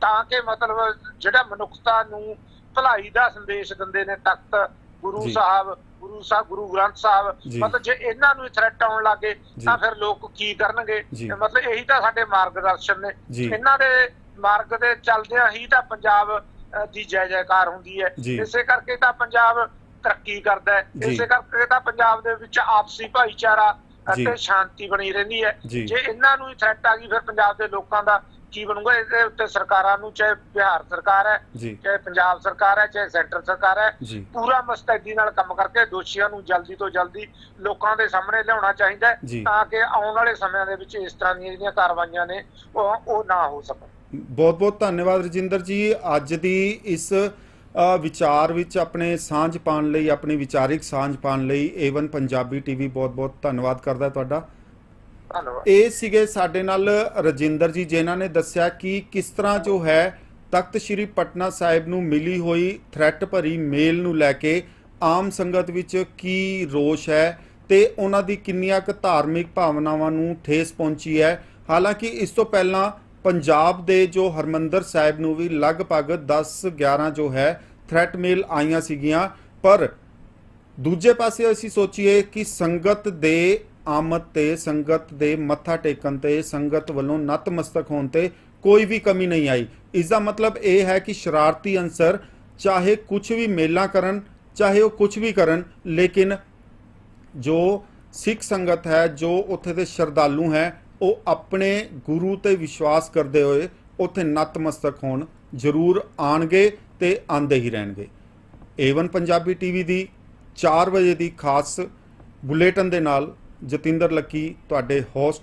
ਤਾਂ ਕਿ ਮਤਲਬ ਜਿਹੜਾ ਮਨੁੱਖਤਾ ਨੂੰ ਭਲਾਈ ਦਾ ਸੰਦੇਸ਼ ਦਿੰਦੇ ਨੇ ਤਖਤ ਗੁਰੂ। ਸਾਹਿਬ ਗੁਰੂ ਸਾਹਿਬ ਗੁਰੂ ਗ੍ਰੰਥ ਸਾਹਿਬ। ਮਤਲਬ ਜੇ ਇਹਨਾਂ ਨੂੰ ਥ੍ਰੈਟ ਆਉਣ ਲੱਗੇ। ਤਾਂ ਫਿਰ ਲੋਕ ਕੀ ਕਰਨਗੇ। ਮਤਲਬ ਇਹੀ ਤਾਂ ਸਾਡੇ ਮਾਰਗਦਰਸ਼ਨ ਨੇ। ਇਹਨਾਂ ਦੇ ਮਾਰਗ ਦੇ ਚੱਲਦਿਆਂ ਹੀ ਤਾਂ ਪੰਜਾਬ ਦੀ ਜੈ ਜੈਕਾਰ ਹੁੰਦੀ ਹੈ। ਇਸੇ ਕਰਕੇ ਤਾਂ ਪੰਜਾਬ ਤਰੱਕੀ ਕਰਦਾ ਹੈ। ਇਸੇ ਕਰਕੇ ਤਾਂ ਪੰਜਾਬ ਦੇ ਵਿੱਚ ਆਪਸੀ ਭਾਈਚਾਰਾ। ਅਤੇ ਸ਼ਾਂਤੀ ਬਣੀ ਰਹਿੰਦੀ ਹੈ। ਜੇ ਇਹਨਾਂ ਨੂੰ ਹੀ ਥ੍ਰੈਟ ਆ ਗਈ ਫਿਰ ਪੰਜਾਬ ਦੇ ਲੋਕਾਂ ਦਾ ਕੀ ਬਣੂਗਾ ਇਹਦੇ ਉੱਤੇ ਸਰਕਾਰਾਂ ਨੂੰ ਚਾਹੇ ਬਿਹਾਰ ਸਰਕਾਰ ਹੈ ਚਾਹੇ ਪੰਜਾਬ ਸਰਕਾਰ ਹੈ ਚਾਹੇ ਸੈਂਟਰ ਸਰਕਾਰ ਹੈ ਪੂਰਾ ਮਸਤੈਦੀ ਨਾਲ ਕੰਮ ਕਰਕੇ ਦੋਸ਼ੀਆਂ ਨੂੰ ਜਲਦੀ ਤੋਂ ਜਲਦੀ ਲੋਕਾਂ ਦੇ ਸਾਹਮਣੇ ਲਿਆਉਣਾ ਚਾਹੀਦਾ। ਤਾਂ ਕਿ ਆਉਣ ਵਾਲੇ ਸਮਿਆਂ ਦੇ ਵਿੱਚ ਇਸ ਤਰ੍ਹਾਂ ਦੀਆਂ ਜਿਹੜੀਆਂ ਕਾਰਵਾਈਆਂ ਨੇ ਉਹ ਉਹ ਨਾ ਹੋ ਸਕਣ। ਬਹੁਤ ਬਹੁਤ ਧੰਨਵਾਦ ਰਜਿੰਦਰ ਜੀ ਅੱਜ ਦੀ ਇਸ ਵਿਚਾਰ ਵਿੱਚ ਆਪਣੇ ਸਾਂਝ ਪਾਉਣ ਲਈ ਆਪਣੀ ਵਿਚਾਰਿਕ ਸਾਂਝ ਪਾਉਣ ਲਈ ਏਵਨ ਪੰਜਾਬੀ ਟੀਵੀ ਬਹੁਤ ਬਹੁਤ ਧੰਨਵਾਦ ਕਰਦਾ ਤੁਹਾਡਾ। ਇਹ ਸੀਗੇ ਸਾਡੇ ਨਾਲ ਰਜਿੰਦਰ ਜੀ, ਜਿਨ੍ਹਾਂ ਨੇ ਦੱਸਿਆ ਕਿ ਕਿਸ ਤਰ੍ਹਾਂ ਜੋ ਹੈ, ਤਖਤ ਸ੍ਰੀ ਪਟਨਾ ਸਾਹਿਬ ਨੂੰ ਮਿਲੀ ਹੋਈ ਥ੍ਰੈਟ ਭਰੀ ਮੇਲ ਨੂੰ ਲੈ ਕੇ ਆਮ ਸੰਗਤ ਵਿੱਚ ਕੀ ਰੋਸ਼ ਹੈ ਤੇ ਉਹਨਾਂ ਦੀ ਕਿੰਨੀਆਂ ਕੁ ਧਾਰਮਿਕ ਭਾਵਨਾਵਾਂ ਨੂੰ ਠੇਸ ਪਹੁੰਚੀ ਹੈ। ਹਾਲਾਂਕਿ ਇਸ ਤੋਂ ਪਹਿਲਾਂ ਪੰਜਾਬ ਦੇ ਜੋ ਹਰਮੰਦਰ ਸਾਹਿਬ ਨੂੰ ਵੀ ਲਗਭਗ 10 11 ਜੋ ਹੈ ਥ੍ਰੈਟ ਮੇਲ ਆਈਆਂ ਸੀਗੀਆਂ। ਪਰ ਦੂਜੇ ਪਾਸੇ ਅਸੀਂ ਸੋਚੀਏ ਕਿ ਸੰਗਤ ਦੇ ਆਮਦ ਤੇ ਸੰਗਤ ਦੇ ਮੱਥਾ ਟੇਕਣ ਤੇ ਸੰਗਤ ਵੱਲੋਂ ਨਤਮਸਤਕ ਹੋਣ ਤੇ ਕੋਈ ਵੀ ਕਮੀ ਨਹੀਂ ਆਈ। ਇਸ ਦਾ ਮਤਲਬ ਇਹ ਹੈ ਕਿ ਸ਼ਰਾਰਤੀ ਅੰਸਰ ਚਾਹੇ ਕੁਝ ਵੀ ਮੇਲਾ ਕਰਨ, ਚਾਹੇ ਉਹ ਕੁਝ ਵੀ ਕਰਨ, ਲੇਕਿਨ ਜੋ ਸਿੱਖ ਸੰਗਤ ਹੈ, ਜੋ ਉੱਥੇ ਦੇ ਸ਼ਰਧਾਲੂ ਹੈ, ਉਹ ਆਪਣੇ ਗੁਰੂ ਤੇ ਵਿਸ਼ਵਾਸ ਕਰਦੇ ਹੋਏ ਉੱਥੇ ਨਤਮਸਤਕ ਹੋਣ ਜ਼ਰੂਰ ਆਣਗੇ ਤੇ ਆਂਦੇ ਹੀ ਰਹਿਣਗੇ। ਏਵਨ ਪੰਜਾਬੀ ਟੀਵੀ ਦੀ 4 ਵਜੇ ਦੀ ਖਾਸ ਬੁਲੇਟਨ ਦੇ ਨਾਲ ਜਤਿੰਦਰ ਲੱਕੀ ਤੁਹਾਡੇ ਹੋਸਟ